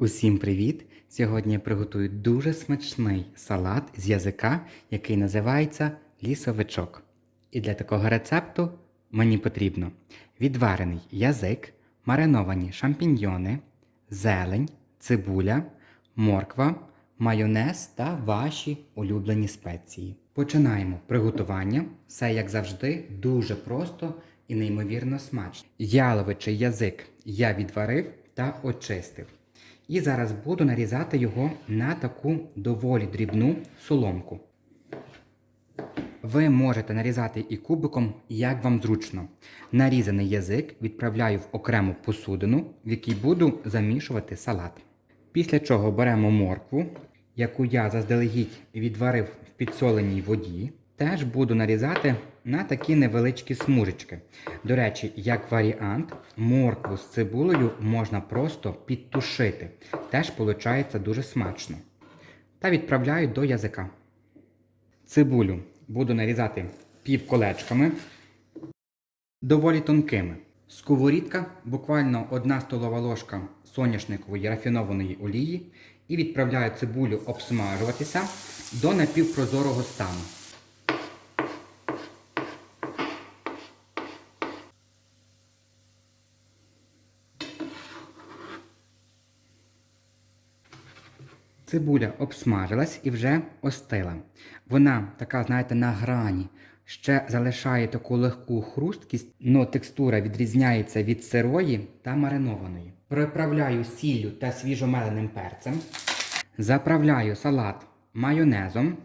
Усім привіт! Сьогодні я приготую дуже смачний салат з язика, який називається лісовичок. І для такого рецепту мені потрібно відварений язик, мариновані шампіньйони, зелень, цибуля, морква, майонез та ваші улюблені спеції. Починаємо приготування. Все, як завжди, дуже просто і неймовірно смачно. Яловичий язик я відварив та очистив. І зараз буду нарізати його на таку доволі дрібну соломку. Ви можете нарізати і кубиком, як вам зручно. Нарізаний язик відправляю в окрему посудину, в якій буду замішувати салат. Після чого беремо моркву, яку я заздалегідь відварив в підсоленій воді. Теж буду нарізати на такі невеличкі смужечки. До речі, як варіант, моркву з цибулею можна просто підтушити. Теж виходить дуже смачно. Та відправляю до язика. Цибулю буду нарізати півколечками, доволі тонкими. Сковорідка, буквально 1 столова ложка соняшникової рафінованої олії і відправляю цибулю обсмажуватися до напівпрозорого стану. Цибуля обсмажилась і вже остила. Вона така, знаєте, на грані. Ще залишає таку легку хрусткість, але текстура відрізняється від сирої та маринованої. Приправляю сіллю та свіжомеленим перцем. Заправляю салат майонезом